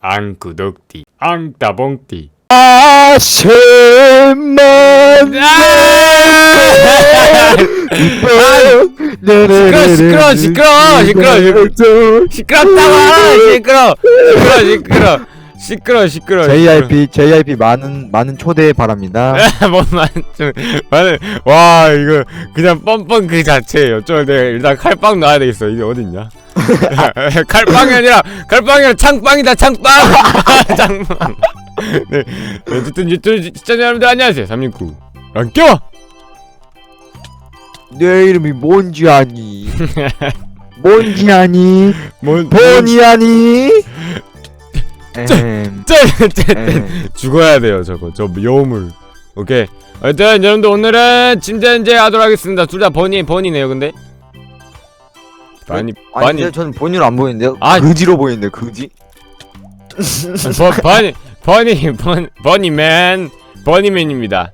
앙구독띠 앙따봉띠. 아실만 시끄러, 시끄러, 시끄러, 시끄러. 시끄럽다고 시끄러 시끄러 시끄러 시끄러 시끄러 JIP JIP 많은 많은 초대 바랍니다. 뭔만 좀 많은 와 이거 그냥 뻔뻔 그 자체예요. 저 내가 일단 칼빵 놔야 되겠어. 이게 어딨냐 칼빵이 아니라 칼빵이 아니라 창빵이다 창빵! 창빵. 네. 어쨌든 유튜브 시청자 여러분들 안녕하세요. 369 랑껴 내 이름이 뭔지 아니? 뭔지 아니? 뭔 본이 아니? 쟤쟤. 죽어야 돼요 저거. 저 요물. 오케이. 하여튼 여러분들 오늘은 침전제 하도록 하겠습니다. 둘 다 버니 버니네요 근데 아니 많이 근데 저는 본이로 안 보이는데요? 아. 그지로 보이는데 그지? 버, 버니 버니 버, 버니맨 버니맨입니다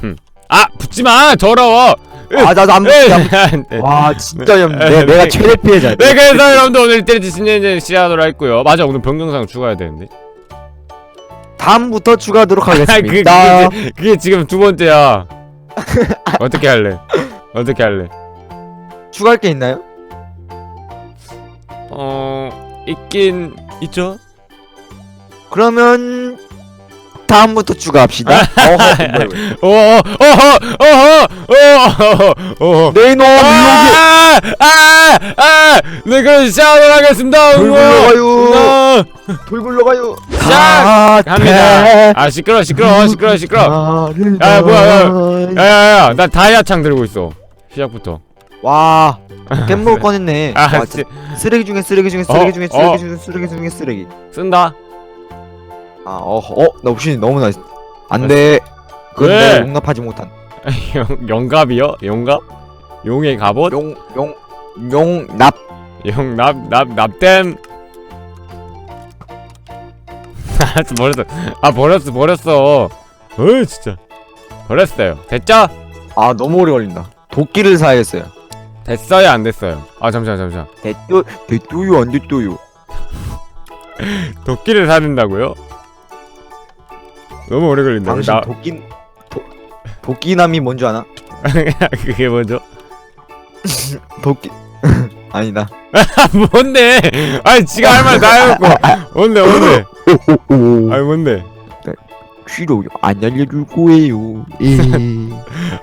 흠. 아 붙지 마 더러워 아 나도 안 네. 와 진짜 연. 내 네. 내가 최대 피해자. 네 그래서 여러분들 오늘 때리지 신년제 시작하도록 했고요 맞아 오늘 변경상 추가해야 되는데 다음부터 추가하도록 아, 그, 하겠습니다. 그게, 그게 지금 두 번째야 어떻게 할래 어떻게 할래 추가할 게 있나요? 어 있긴 있죠? 그러면 다음부터 추가합시다. 어허, 뭐야, 어허 어허 어허 내 이놈 미혹이 아아아네 그럼 시작하도록 하겠습니다 돌 굴러가요. 돌 굴러가요. 시작! 합니다. 아 시끄러 시끄러 시끄러 시끄러. 야, 뭐야, 야야야 나 다이아 창 들고 있어. 시작부터 와 깻물 꺼냈네. 아 와, 지- 쓰레기 중에 쓰레기 중에 쓰레기 어, 중에 어. 쓰레기 중에 쓰레기 중에 쓰레기. 쓴다 아 어허 어나 옵션이 너무 나이스. 안돼. 그건 왜? 내가 용납하지 못한. 영, 영갑이요? 영갑? 용의 갑옷? 용용 용납. 용납 납 납댐 아 버렸어 아 버렸어 버렸어 어 진짜 버렸어요 됐죠? 아 너무 오래 걸린다. 도끼를 사야겠어요. 됐어요 안 됐어요 아 잠시만 잠시만 됐도 됐도요 안 됐도요. 도끼를 사는다고요? 너무 오래 걸린다 당신 나 도끼 도, 도끼남이 뭔지 아나? 그게 뭐죠? 도끼 아니다. 아 뭔데 아니 지가 할 말 다 해놓고 뭔데 뭔데 아니 뭔데 쉬로 안 알려줄 거예요. 예.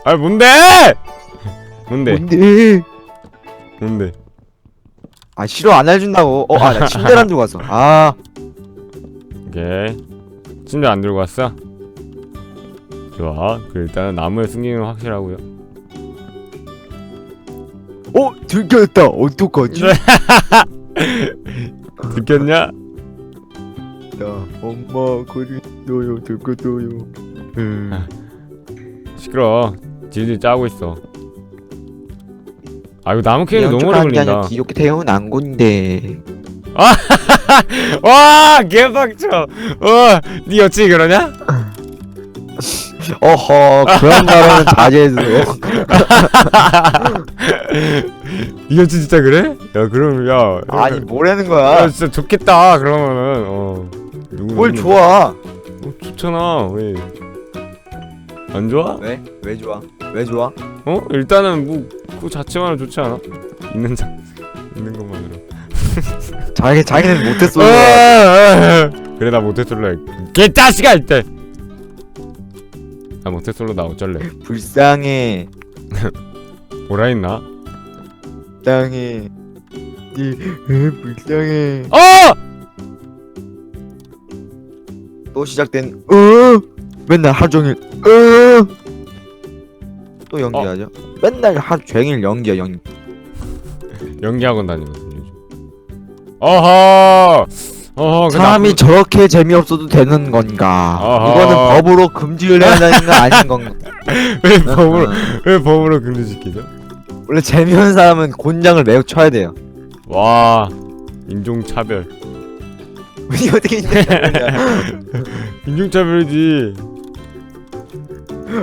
아니 뭔데 뭔데 뭔데? 뭔데 아 싫어 안 알려준다고. 어아나 침대를 안 들고 왔어. 아 오케이 침대 안 들고 왔어? 좋아 그 일단은 나무에 숨기는 건 확실하고요 어 들켰다. 어떡하지? 야 듣겠냐? 엄마 그랬어요 들켰어요. 음. 시끄러 질질 짜고 있어 아 이거 나무 캐기 너무 오래 걸린다 이렇게 태어난 건데. 와 개박쳐 와니 어찌 그러냐? 어허 그런 말은 자제해주세요. 이거 진짜 그래? 야 그럼 야 아니 뭐라는 야, 거야? 진짜 좋겠다 그러면은 어 누구 뭘 누구- 좋아? 어, 좋잖아 왜 안 좋아? 왜? 왜 좋아? 왜 좋아? 어? 일단은 뭐그 자체만으로 좋지 않아? 있는 자 있는 것만으로 자기 자기는 못했어. 그래 나 모태솔로 개짜식아 이때 나 모태솔로 나 어쩔래 불쌍해. 뭐라 했나? 불쌍해. 네, 에, 불쌍해. 어! 또 시작된 어 맨날 하루 종일 어 또 연기하죠. 맨날 하루 종일 연기야 연기. 연기학원 다니거든 요즘 어허 어허 그 사람이 나쁜- 저렇게 재미없어도 되는 건가? 어허. 이거는 법으로 금지를 해야 되는 거 아닌 건가? 왜 법으로 어. 왜 법으로 금지시키죠? 원래 재미없는 사람은 곤장을 매우 쳐야 돼요. 와 인종차별 우리 어떻게 이제 인종차별이지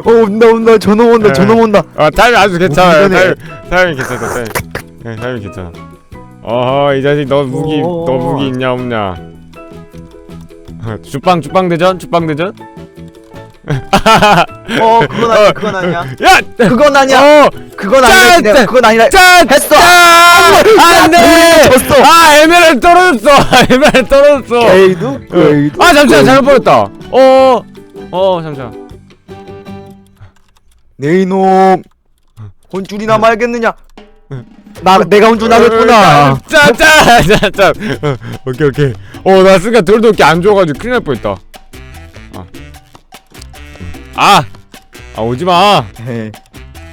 어 온다 온다. 저놈 온다 저놈 온다. 아 타이밍 아주 괜찮아요. 무기 타이밍, 타이밍 괜찮다 타이밍. 네, 타이밍 괜찮아. 어허 이 자식 너 무기 어. 너 무기 있냐 없냐? 주빵 주빵 대전? 주빵 대전? 어 그건 아니야 그건 아니야. 야! 그건 아니야. 어! 그건 아니라 짠! 그건 아니라 짠! 했어. 안돼! 졌어. 아 에메랄드 떨어졌어. 에메랄드 떨어졌어. 게이도 게이도 아 잠시만 잘못 버렸다. 어 어 잠시만 내 이놈. 혼줄이나 말겠느냐? 나 내가 혼줄 나겠구나. 짠짠짠짠. 오케이 오케이. 어나 순간 돌도 이렇게 안 좋아가지고 큰일 날 뻔했다. 아! 아. 오지마. 헤,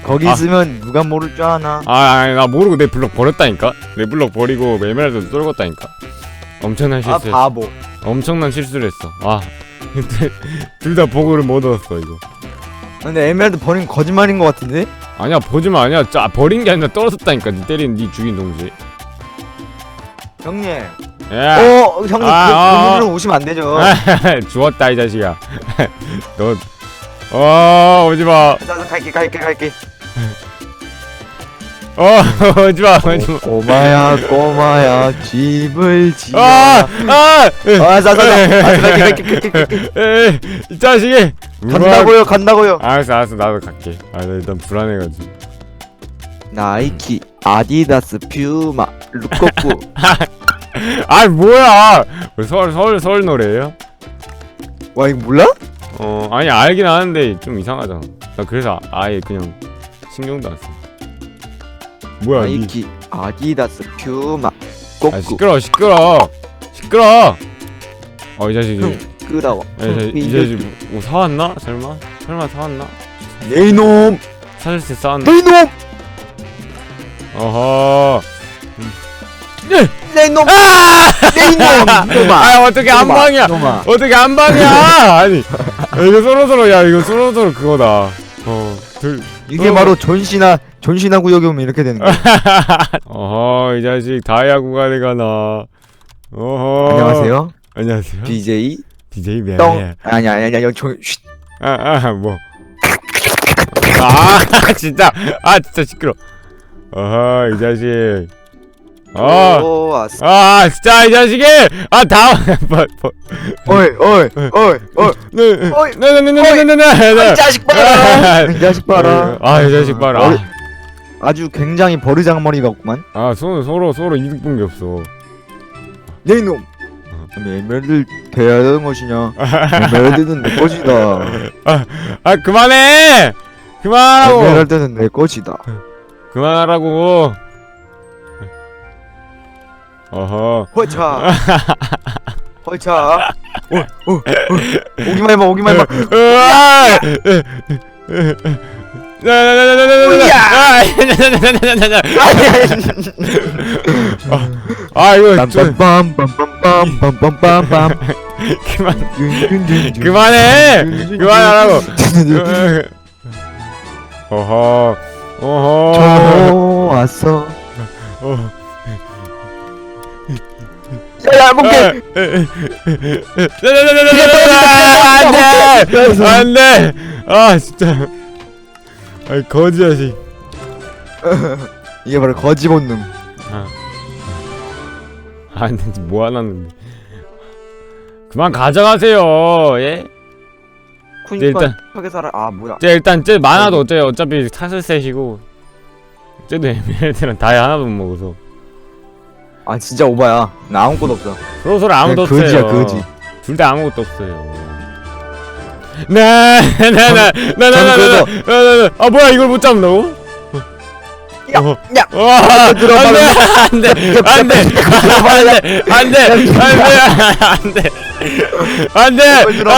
거기 아. 있으면 누가 모를 줄 아나? 아 아니 나 모르고 내 블럭 버렸다니까. 내 블럭 버리고 에메랄드 떨궜다니까. 엄청난 아 실수 바보. 엄청난 실수를 했어. 아. 둘 다 보고를 못 얻었어 이거 근데 에메랄드 버린 거 거짓말인 것 같은데? 아니야 보지마 아니야. 짜 버린 게 아니라 떨어졌다니까 니 때린 니 죽인 동시에. 형님. 예. 어 형님 아, 아, 아. 그, 그 분으로 오시면 안 되죠. 죽었다 이 자식아. 너어 오지마. 자, 자, 갈게 갈게 갈게 어 오지마 오지마. 꼬마야 꼬마야 집을 지어. 아 아! 아 자자자. 갈게 갈게 갈게 갈게 에이, 이 자식이! 간다고요 간다고요. 알았어 알았어 나도 갈게. 아나 일단 불안해가지고. 나이키 아디다스 퓨마 루코쿠. 아 뭐야! 서울 서울 서울 노래예요? 와 이거 몰라? 어 아니 알긴 아는데 좀 이상하잖아. 나 그래서 아예 그냥 신경도 안 써. 뭐야 니 나이키 아디다스 퓨마 아 꼬꾸 시끄러 시끄러. 시끄러. 어 이 자식이. 흠, 끄러워. 야, 이 자식- 이 자식 뭐 사왔나? 설마? 설마 사왔나? 내 이놈! 사줄 때 싸웠나 내 이놈! 어허. 내 이놈! 아! 내 이놈! 이놈아. 아 어떻게 한 방이야? 이놈아. 어떻게 한 방이야? 아니 야, 이거 서로 서로 야 이거 서로 서로 그거다. 어둘 이게 어. 바로 존시나 존시나구 여기 오면 이렇게 되는 거야. 어허 이 자식 다이아 구간에 가나. 어허. 안녕하세요. 안녕하세요. BJ DJ 매. 똥. 아니 아니 아니 여기 조 아아 뭐. 아 진짜 아 진짜 시끄러. 어허 이 자식. 어. 오 왔어. 아 진짜 이 자식이 아 다음 뭐, 뭐. 어이 어이 어이 어이. 어이. 네네네네네네네. 이 자식 봐라. 자식 봐라. 아이 자식 봐라. 어리- 아주 굉장히 버르장머리가 없구만 아, 서로 서로 서로 이득 본 게 없어. 내 이놈 에메랄드 돼야 되는 것이냐 에메랄드는 내 것이다 아, 그만해. 그만하라고. 에메랄드는 내 것이다 그만하라고. 어허. 허차 허차 오, 오, 오. 오기만 해봐 오기만 해봐 으 아! 아 이거 좀 빰빰빰빰빰빰빰빰빰 그만 그만해 그만하라고 어허 어허 좋았어 어. 야야 몽개 안돼 안돼 아 진짜 아이 거지 자식 이게 바로 거지 본능. 안 된지 뭐 하나는데. 그만 가져가세요 예? 이제 일단 하게 살아. 아 뭐야. 쟤 일단 쟤 많아도 어째 어차피 타슬셋이고. 쟤도 에메랄드랑 다이 하나도 못 먹어서. 아 진짜 오바야. 나 아무것도 없어. 서로 서로 아무도 그냥 거지야, 없어요. 거지. 둘 다 아무것도 없어요 나나나나나나나나나 아 뭐야 이걸 못 잡는다고? 야, 어. 야. 와 들어봐, 안돼 안돼 안돼 안돼 안돼 안돼. 안돼. 들어봐.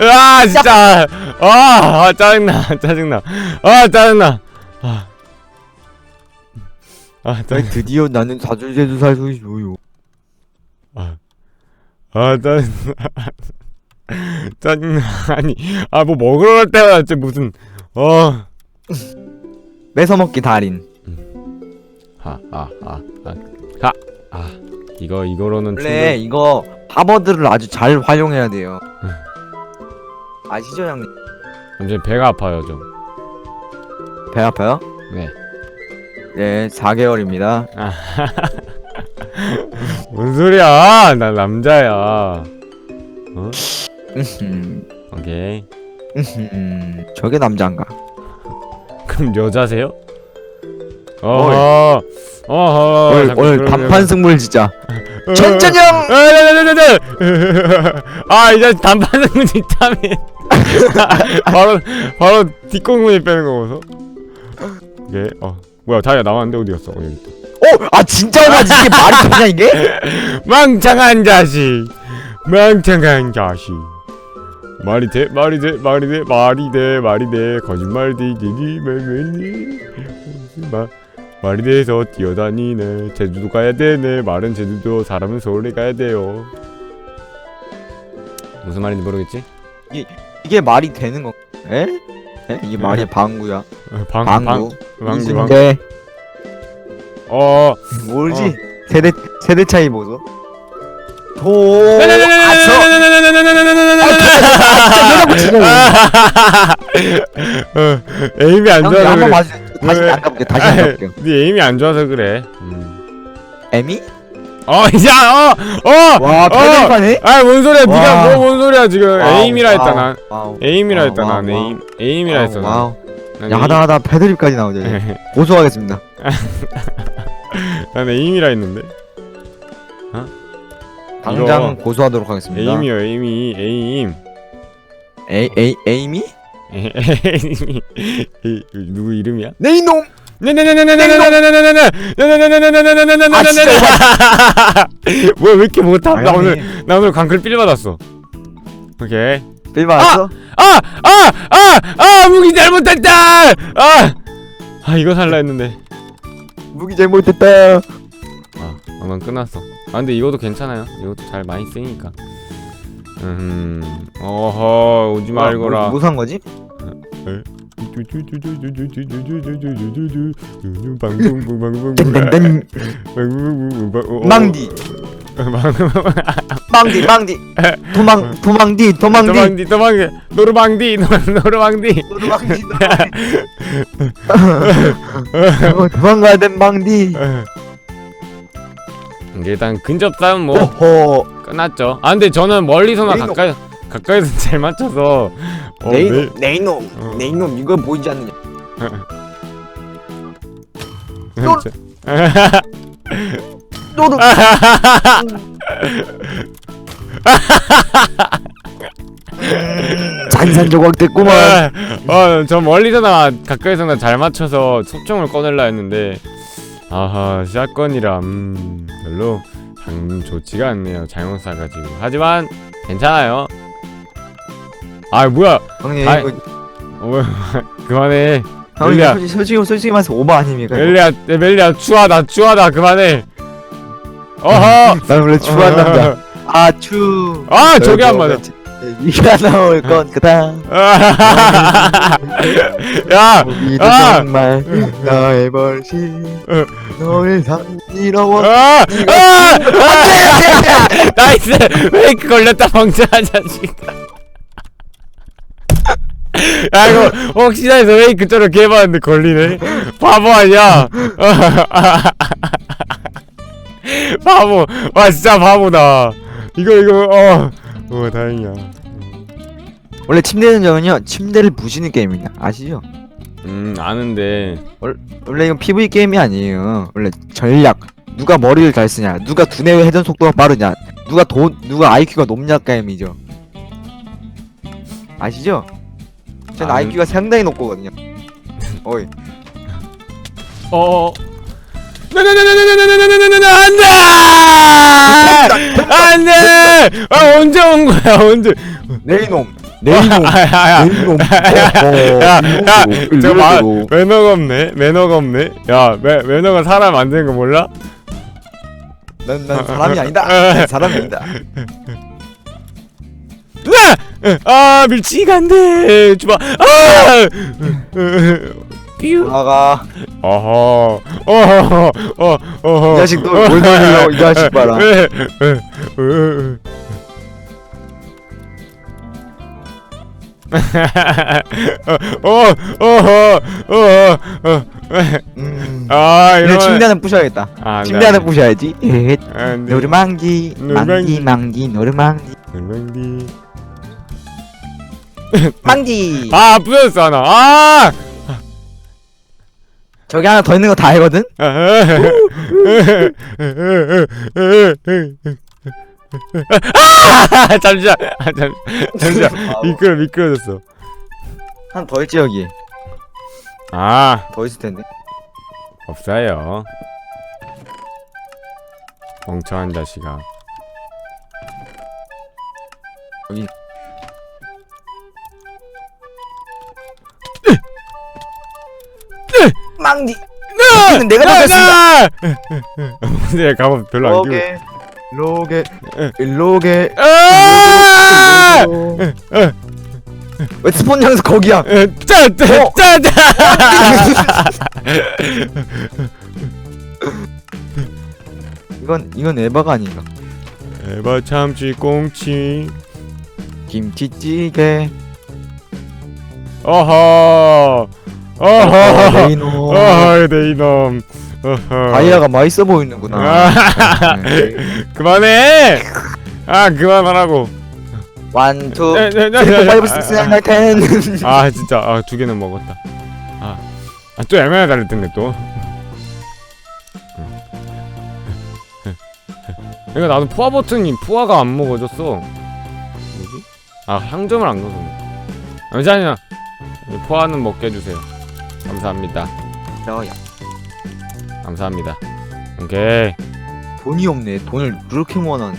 아 진짜. 아, 아 짜증나 짜증나. 아 짜증나. 아, 아 드디어 나는 사줄제도 살수 있어요? 아 짜증나 짜증나 아니 아 뭐 먹으러 갈 때마다 진짜 무슨 어 뺏어먹기 달인 하아아 아 아 아, 이거 이거로는 원래 이거 하버드를 아주 잘 활용해야 돼요 아시죠 형님 잠시 배가 아파요 좀. 배 아파요? 네. 네 4개월입니다 아, 뭔 소리야? 나 남자야. 어? 음, 오케이. 음, 저게 남자인가? 그럼 여자세요? 어허. 어허. 오늘, 자꾸 오늘 단판 승부를 진짜. 어. 네, 네. 아 이제 단판 승부 진짜면 바로 바로 뒷공문이 빼는 거 보소. 오케이. 어 뭐야 다이아 나왔는데 어디 갔어? 어, 여기 있다. 어, 아 진짜 나 이게 말이 되냐 이게? 망창한 자식 망창한 자식 말이 돼 말이 돼 말이 돼 말이 돼 말이 돼 거짓말 말말이 마 말이 돼서 뛰어다니네 제주도 가야 되네 말은 제주도 사람은 서울에 가야 돼요 무슨 말인지 모르겠지? 이게 말이 되는 거? 에? 에? 이게 말이 방구야? 어, 방, 방구? 방, 방구 방구 이승대 어 모르지? 어. 세대 세대 차이 보소. 도. 네, 어, 에임이 안 좋아서 한번 그래. 봐주. 다시 왜? 안 가볼게. 다시 안 가볼게요. 네 에임이 안 좋아서 그래. 음. 에미? 어, 야, 어, 어, 와 어. 패들판에? 아, 뭔 소리야? 네가 와. 뭐뭔 소리야 지금? 에임이라 했다 난. 에임이라 했다 난. 에임, 에임이라 했어. 난. 난야 하다 하다 패드립까지 나오죠. 이제. 에임, 고소하겠습니다. 난 에임이라 했는데. 당장 이거 고소하도록 하겠습니다. 에임이요, 에임이, 에임. 에이 에이 에이미? 에임이. 이- 누구 이름이야? 내 이놈. 아, 진짜 뭐야 왜 이렇게 못함? 나 오늘 나 오늘 강클 삘 받았어. 오케이. 빌 맞았어? 아! 아! 아! 아! 무기 잘못했다! 아! 아 이거 살라 했는데 무기 잘못했다. 아, 아, 난 끝났어 아 근데 이것도 괜찮아요 이것도 잘 많이 쓰니까 음 어허 오지 말거라 뭐산 거지? 땡땡땡. 망디. 망디 망디. 도망 도망디 도망디. 도망디 도망디 도망디. 어, 도망가야 된 망디. 일단 근접 싸움 뭐 오호. 끝났죠 아 근데 저는 멀리서나 네, 이놈. 가까이 가까이서 잘 맞춰서 어, 내 매- 이놈 내 이놈 어. 내 이놈 이거 보이지 않느냐? 또르. 잔산조각 됐구만. 어, 저 멀리서나 가까이서나 잘 맞춰서 속정을 꺼낼라 했는데 아하 샷건이라 음 별로 장 좋지가 않네요 잘못 쏴가지고 하지만 괜찮아요 아 뭐야 형님 아이, 이거 어, 뭐야 그만해 형님 멜리야. 솔직히 솔직히 솔직히 말해서 오버 아닙니까? 이거? 멜리야 멜리야 추하다 추하다 그만해 어허 난 원래 추한 남자. 아추. 아 저게 안 맞아 네가 나올 건 그다. 야 우리도 아! 정말 나의 벌시 어. 너를 상이로워. 아! 아! 아! 나이스! 페이크 걸렸다 멍청한 자식 야 이거 혹시나 해서 페이크 저렇게 해봤는데 걸리네 바보 아니야 바보 와 진짜 바보다 이거 이거 어, 어 다행이야 원래 침대 전적은요 침대를 부시는 게임입니다. 아시죠? 음 아는데 원래 이건 PV 게임이 아니에요. 원래 전략. 누가 머리를 잘 쓰냐, 누가 두뇌 회전 속도가 빠르냐, 누가 돈, 누가 IQ가 높냐 게임이죠. 아시죠? 전 아 는- IQ가 상당히 높거든요. 어이. 어 안돼 안돼 아 언제 온 거야 언제 내 이놈, 내 이놈, 야야야 내 이놈. 야, 야, 저 마, 어, 매너가 없네. 매너가 없네. 야, 매, 매너가 사람 만드는 거 몰라? 난, 난 사람이 아니다. 난 사람이 아니다. 아, 밀치기가 안 돼. 주마. 아! 삐우. 올라가. 어허. 어허. 어, 어허. 이 자식 너뭘 돌리려고 이 자식 봐라. 에, 에, 에. 어, 어허, 어허, 어, 음. 아, 그래 이런. 침대 하나 부셔야겠다. 아, 침대 하나 부셔야지. 안 돼. 노르망디, 망디, 노르망디. 망디, 노르망디. 망디 망디 아 부셨어 하나 아 저기 하나 더 있는 거 다 알거든? 아! 잠시만. 아, 잠, 잠시만. 미끄러 미끄러졌어. 하나 더 있지 여기. 아. 더 있을 텐데. 없어요. 멍청한 자식아. 여기 망디 여기는 내가 잡혔습니다. 근데 갑옷 별로 안 끼고. 로게 로게 로게 아! 왜 스폰 장소 거기야? 짜짜짜짜 이건 이건 에바가 아닌가? 에바 참치 꽁치. 김치찌개. 어허 어허. 레이노 어허 내 이놈. 어허. 다이아가 맛있어 보이는구나. 아, 네. 그만해! 아 그만하라고. 원, 투, 네, 네, 네, 쓰리, 네, 포, 파이브, 네. 식스, 세븐, 에잇, 텐아 진짜. 아 두 개는 먹었다. 아또 애매하게 달릴 텐데 또. 그러니까 나도 푸아 버튼이 푸아가 안 먹어졌어. 뭐지? 아 향점을 안 넣어서 잠시만요 푸아는 먹게 해주세요 감사합니다. 저야 감사합니다. 오케이. 돈이 없네. 돈을 그렇게 모아놨네.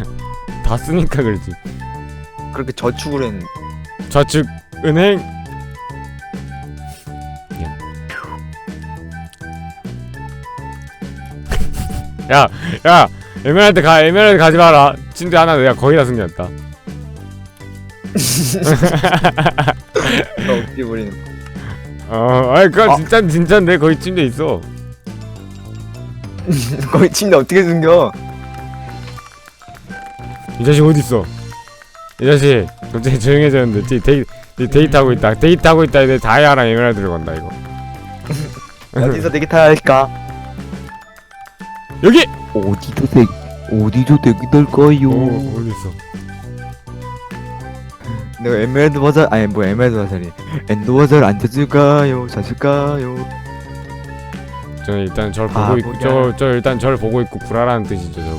다 쓰니까 그러지. 그렇게 저축을 했는데 저축 은행. 야, 야, 에메랄드 가, 에메랄드 가지 마라. 침대 하나 내가 거의 다 숨겼다. 억지 부리는 어, 아이 그건 아. 진짜 진짜인데 거기 침대 있어. 거기 침대 어떻게 숨겨 이 자식 어디 있어? 이 자식 갑자기 조용해졌는데 지 데이 이 데이트 하고 있다. 데이트 하고 있다. 내 다이아랑 에메랄드를 건다 이거. 어디서 되게 탈까 여기. 어디서 되게 어디서 되게 될까요 어, 어디 있어? 내가 에메랄드 버섯 아니 뭐 에메랄드 버섯이. 엔드 버섯 안 뜯을까요? 샀을까요? 저는 일단 절 보고 바보야. 있고 저, 저 일단 절 보고 있고 구라라는 뜻이죠 저건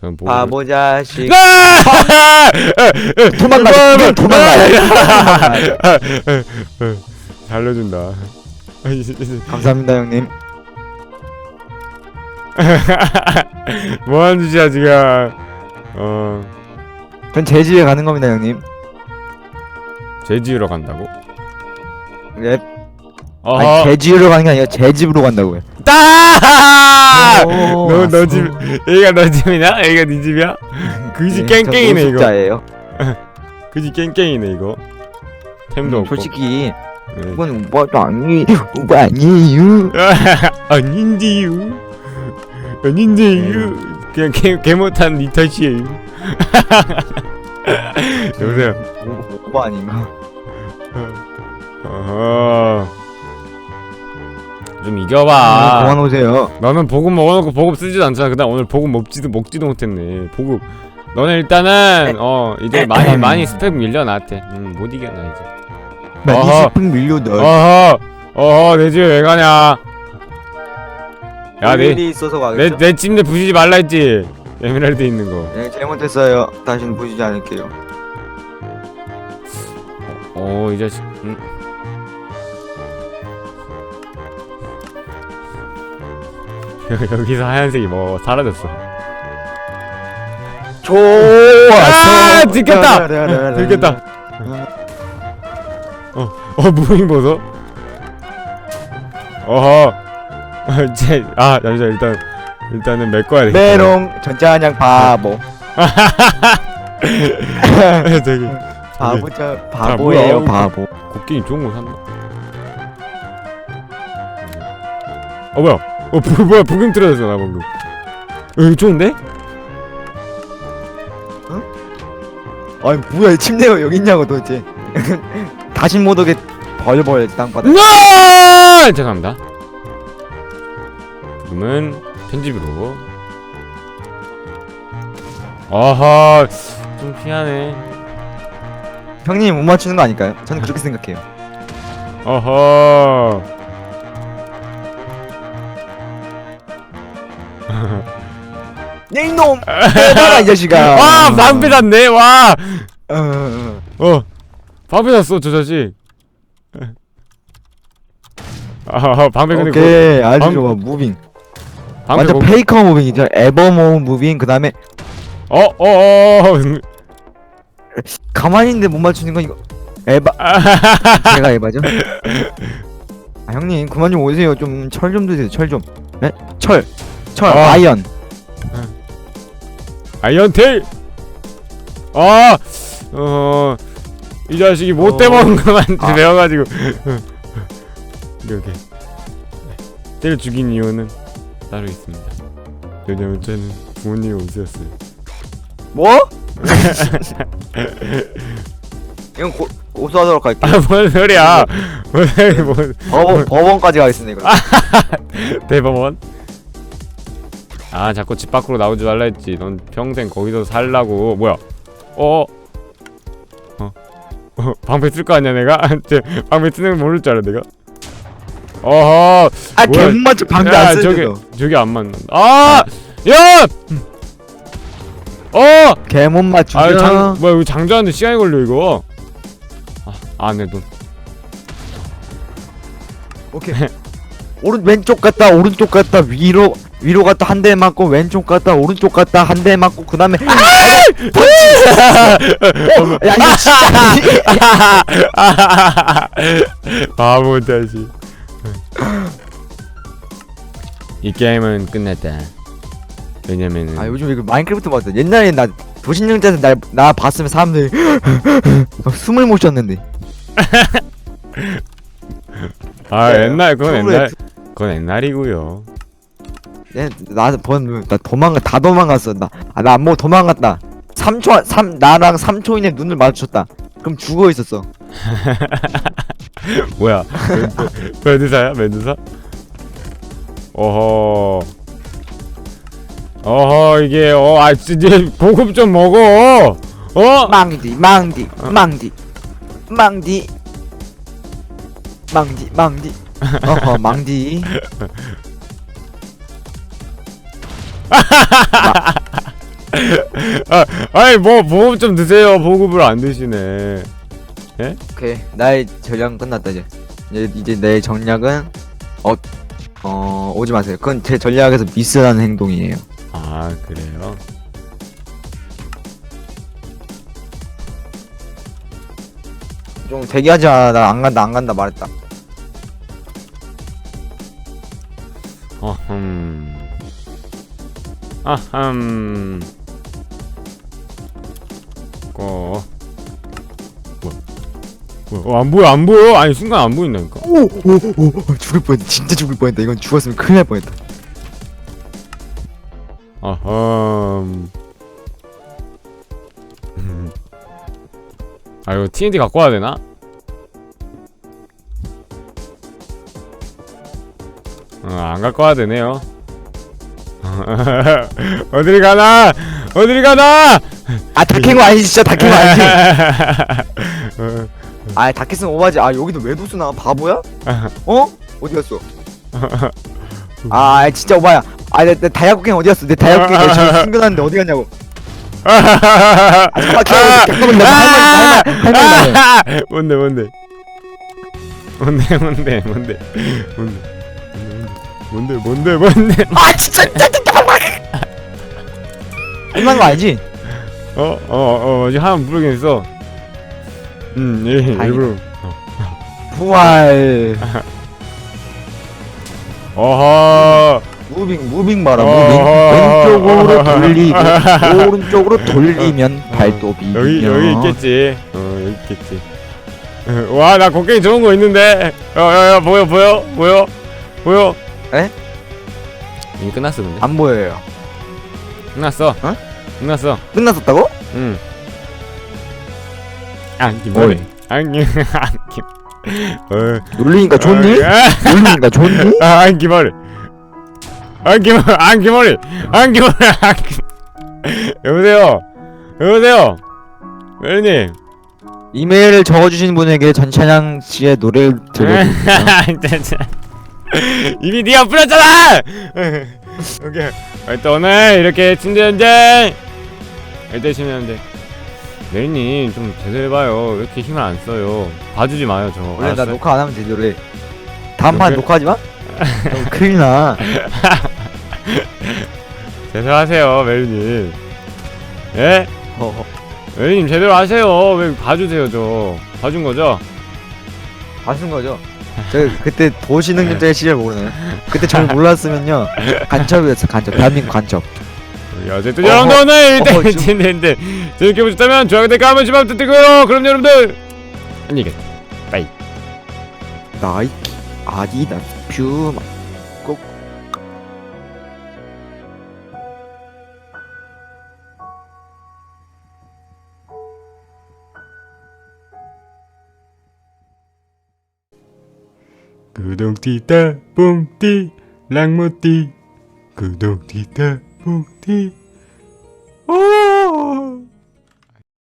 저는 보고 바보 자식 아! 도망가 이건 도망가. 살려준다. 감사합니다 형님. 뭐하는 짓이야 지금? 어 전 제주에 가는 겁니다 형님 제지우러 간다고? 네 어허 아니 제주로 가는 게 아니라 제 집으로 간다고요 따! 오, 너, 너. 집, 여기가 너 집이냐? 여기가 네 집이야? 그지 네, 깽깽이네 저 이거 노숙자예요. 그지 깽깽이네 이거 템도 음, 없고 솔직히 네. 이건 뭐도 아니 뭐 아니에요 아닌데요 아닌데요 그냥 개, 개 못한 니 탓이에요 여보세요. 뭐, 뭐 아닌가? 어허. 좀 아, 이겨봐. 그만 오세요. 너는 보급 먹어놓고 보급 쓰지도 않잖아. 그다음 오늘 보급 먹지도 먹지도 못했네. 보급. 너는 일단은 어 이제 많이 많이 스펙 밀려놨대 음못 이겨 나 이제. 많이 어허. 스푼 밀려다 어허. 어허 내 집에 왜 가냐? 야내 일이 있어서 내, 가겠죠? 내 침대 부시지 말라 했지 에메랄드 있는 거 네 잘못했어요 다시는 보시지 않을게요 어, 이 자식. 음. 여- 여기서 하얀색이 뭐 사라졌어. 좋았어 아, 들켰다! 들켰다. 어, 무빙 보소. 어허. 제, 아, 잠시만 일단 일단은 메꿔야 돼. 메롱 전자냥 바보 저기 바보자 뭐야? 바보예요 바보 곡괭이 좋은 거 샀나? 어 뭐야? 어 부, 뭐야 부금 틀어졌어 나 방금. 어, 이거 좋은데? 아니 뭐야 이 침대가 여기 있냐고 도대체 다시 못 오게 벌려버려야지 땅바닥 나! 죄송합니다. 부금은 편집으로. 아하 좀 피하네 형님 못 맞추는 거 아닐까요? 저는 그렇게 생각해요. 어허 네 이놈! 대박아 이 자식아! 와 방패 샀네 와 어, 어, 어, 방패 샀어 저 자식. 아, 방패 어. 근데 오케이 아주 방- 좋아 무빙. 완전 거, 페이커 무빙이죠. 에버모 무빙 그 다음에 어, 어, 어, 어. 가만히 있는데 못 맞추는 건 이거 에바 제가 에바죠? 아 형님 그만 좀 오세요 좀 철 좀 드세요 철 좀 네? 철! 철! 아. 아이언 아이언 테일. 아, 어, 이 자식이 못 어. 대먹은 것만 아. 배워가지고 이렇게 때려 죽인 이유는 따로 있습니다. 왜냐면 저는 부모님이 없으셨어요. 뭐? 이건 고, 고소하도록 할게요 아, 뭔 소리야? 뭔 소리, 뭔 법원, 법원까지 가겠습니다 이거 대법원? 아 자꾸 집 밖으로 나오지 말라 했지 넌 평생 거기서 살라고 뭐야 어? 어? 어 방패 쓸 거 아니야 내가? 쟤 방패 쓰는 거 모를 줄 알아 내가? 어허. 아 뭐야. 개못맞춰 방패 야안 저기 쓰는데도 저기 안 맞는다 아! 야! 어! 개못 맞추죠? 아 장, 뭐야 이거 장자한테 시간이 걸려 이거? 아, 아내돈 오케이. 오른 왼쪽 갔다 오른쪽 갔다 위로 위로 갔다 한 대 맞고 왼쪽 갔다 오른쪽 갔다 한 대 맞고 그 다음에 야 이거 진짜. 바보 자식 이 게임은 끝났다. 왜냐면은 아 요즘 이거 마인크래프트 봤어 옛날에 나 도신영자에서 날, 나 봤으면 사람들이 막 숨을 못 쉬었는데. 아 옛날 그건 옛날 그건 옛날이고요. 예, 나번 나 도망가 다 도망갔어. 나나 안 먹어 도망갔다. 3초 3 나랑 3초 이내 눈을 마주쳤다. 그럼 죽어 있었어 뭐야? 메두사야? 메두사? 어허. 어허 이게 어아 이제 보급 좀 먹어. 어? 망디 망디 어? 망디. 망디. 망디 망디. 어허 망디. 아니 뭐 보급 좀 드세요. 보급을 안 드시네 오케이. 나의 전략은 끝났다 이제. 이제, 이제 내 전략은 어, 어 오지 마세요. 그건 제 전략에서 미스라는 행동이에요. 아 그래요? 좀 대기하지 마라 나안 간다 안 간다 말했다. 어흠. 아흠 어, 안 보여 안 보여. 아니 순간 안 보인다니까. 오 오 오 죽을 뻔했다 진짜 죽을 뻔했다. 이건 죽었으면 큰일 날 뻔했다. 음. 아 이거 TNT 갖고 와야 되나? 어안 갖고 와야 되네요. 어딜 가나? 어딜 가나? 아 다캔 아니지 진짜 다캔 아니지? 어, 아 다캔은 오바지. 아 여기도 왜 도수나? 바보야? 어? 어디 갔어? 아 진짜 오바야. 아내 내 다이아쿠 어디 갔어? 내 다이아쿠 내 저기 숨겨놨는데 어디 갔냐고. 아 잠깐만 기다려 잠깐만 나 할머니 할머니 할머니 나요. 뭔데 뭔데? 뭔데 뭔데 뭔데? 뭔데 뭔데 뭔데 뭔데 아 진짜 진짜 진짜 끝난 거 아니지? 어어어 지금 하나 했어 음 예, 다행이다. 일부러. 부활. 어허. 무빙 무빙 봐라 어허. 무빙. 왼쪽으로 돌리고 오른쪽으로 돌리면 발도 비비며 여기 여기 있겠지. 어 여기 있겠지. 와 나 곡괭이 좋은 거 있는데. 야야야 보여 보여 보여 보여. 에? 이미 끝났어 근데. 안 보여요. 끝났어. 어? 끝났어. 끝났었다고? 응 안기 어이. 뭐래 안기 안기 어 놀리니까 좋니? 아, 놀리니까 좋니? 아, 안기 머리. 안기 머리 안기 머리. 안기 머리 안기 여보세요? 여보세요? 멜님. 이메일을 적어주신 분에게 전찬양 씨의 노래를 들려드립니다. 이미 네가 뿌렸잖아! 오케이 일단 오늘 이렇게 침대 현장 일단 침대 현 장 멜님 좀 제대로 해봐요 왜 이렇게 힘을 안 써요 봐주지 마요 저 원래 나 알았어요? 녹화 안 하면 되더래. 다음 판 녹화- 녹화하지 마. 큰일 나. 제대로 하세요 멜님 예? 어, 멜님 제대로 하세요 왜 봐주세요 저 봐준 거죠? 아시는 거죠? 저 그때 도시 능력자의 시절 모르나요? 그때 잘 몰랐으면요 간첩이었어 간첩 대한민국 간첩 야, 어쨌든 어허, 여러분들 오늘 어허, 좀- 진행인데 재밌게 보셨다면 좋아요 댓글 한번 좀 부탁드리고요. 그럼 여러분들 안녕히 계세요. 나이키 아디다스 퓨마. 꼭. 구독티다 뽕띠 랑모띠 구독티다 뭉티 오!